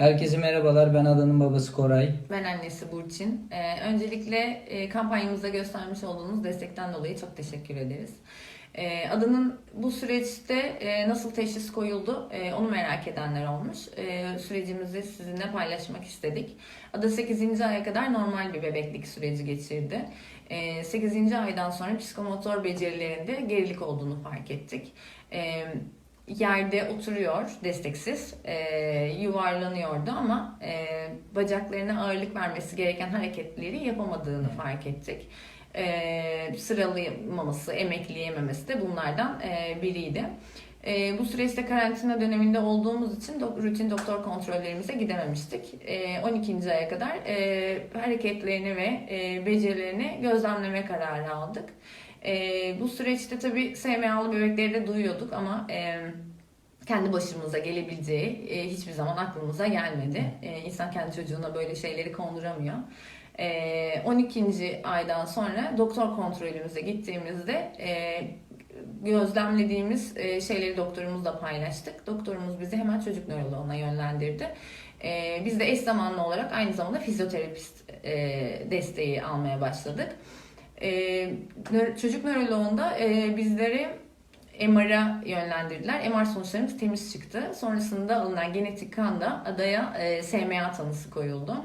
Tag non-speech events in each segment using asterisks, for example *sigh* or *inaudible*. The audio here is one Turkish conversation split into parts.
Herkese merhabalar. Ben Adanın babası Koray. Ben annesi Burçin. Ee, öncelikle e, kampanyamıza göstermiş olduğunuz destekten dolayı çok teşekkür ederiz. Ee, Adanın bu süreçte e, nasıl teşhis koyuldu e, onu merak edenler olmuş. E, sürecimizi sizinle paylaşmak istedik. Ada 8. aya kadar normal bir bebeklik süreci geçirdi. E, 8. aydan sonra psikomotor becerilerinde gerilik olduğunu fark ettik. E, yerde oturuyor desteksiz e, yuvarlanıyordu ama e, bacaklarına ağırlık vermesi gereken hareketleri yapamadığını fark ettik. E, sıralamaması, emekleyememesi de bunlardan e, biriydi. E, bu süreçte karantina döneminde olduğumuz için do- rutin doktor kontrollerimize gidememiştik. E, 12. aya kadar e, hareketlerini ve e, becerilerini gözlemleme kararı aldık. E, bu süreçte tabii SMA'lı bebekleri de duyuyorduk ama e, kendi başımıza gelebileceği e, hiçbir zaman aklımıza gelmedi. E, insan kendi çocuğuna böyle şeyleri konduramıyor. E, 12. aydan sonra doktor kontrolümüze gittiğimizde e, gözlemlediğimiz e, şeyleri doktorumuzla paylaştık. Doktorumuz bizi hemen çocuk nöroloğuna yönlendirdi. E, biz de eş zamanlı olarak aynı zamanda fizyoterapist e, desteği almaya başladık. E, çocuk nöroloğunda e, bizleri MR'a yönlendirdiler. MR sonuçlarımız temiz çıktı. Sonrasında alınan genetik kanda adaya e, SMA tanısı koyuldu.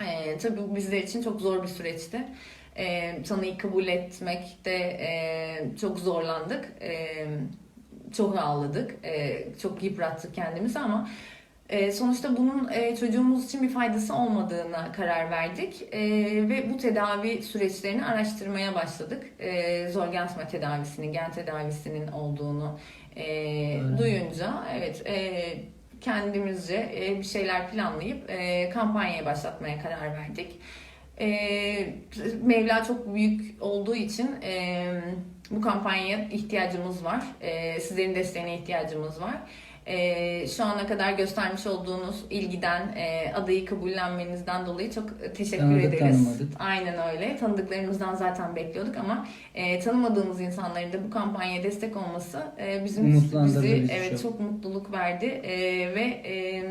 E, tabii bu bizler için çok zor bir süreçti. E, tanıyı kabul etmekte e, çok zorlandık. E, çok ağladık. E, çok yıprattık kendimizi ama e, sonuçta bunun e, çocuğumuz için bir faydası olmadığına karar verdik E, ve bu tedavi süreçlerini araştırmaya başladık. E, Zolgensma tedavisinin, gen tedavisinin olduğunu e, Öyle. duyunca evet e, kendimizce e, bir şeyler planlayıp e, kampanyaya başlatmaya karar verdik. E, Mevla çok büyük olduğu için e, bu kampanyaya ihtiyacımız var. E, sizlerin desteğine ihtiyacımız var. E, şu ana kadar göstermiş olduğunuz ilgiden, e, adayı kabullenmenizden dolayı çok teşekkür Tanıdık, ederiz. tanımadık. Aynen öyle. Tanıdıklarımızdan zaten bekliyorduk ama e, tanımadığımız insanların da bu kampanyaya destek olması e, bizim bizi bizi evet çok. çok mutluluk verdi E, ve e,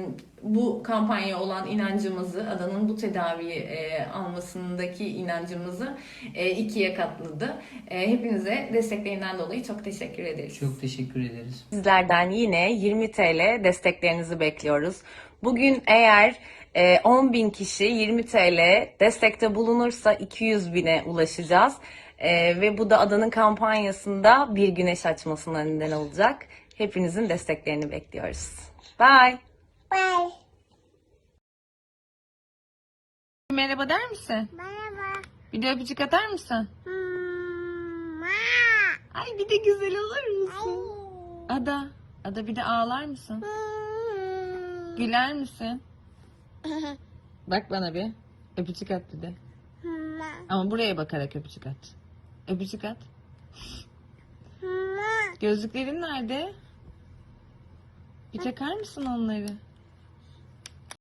bu kampanya olan inancımızı, adanın bu tedaviyi e, almasındaki inancımızı e, ikiye katladı. E, hepinize desteklerinden dolayı çok teşekkür ederiz. Çok teşekkür ederiz. Sizlerden yine 20 TL desteklerinizi bekliyoruz. Bugün eğer e, 10 bin kişi 20 TL destekte bulunursa 200 bine ulaşacağız. E, ve bu da adanın kampanyasında bir güneş açmasına neden olacak. Hepinizin desteklerini bekliyoruz. Bye. Bye. Merhaba der misin? Merhaba. Bir de öpücük atar mısın? Hmm, Ay bir de güzel olur Ay. Ada, Ada bir de ağlar mısın? Hmm. Güler misin? *laughs* Bak bana bir. Öpücük at bir de. Hmm. Ama buraya bakarak öpücük at. Öpücük at. Hmm. Gözlüklerin nerede? Bir takar mısın onları?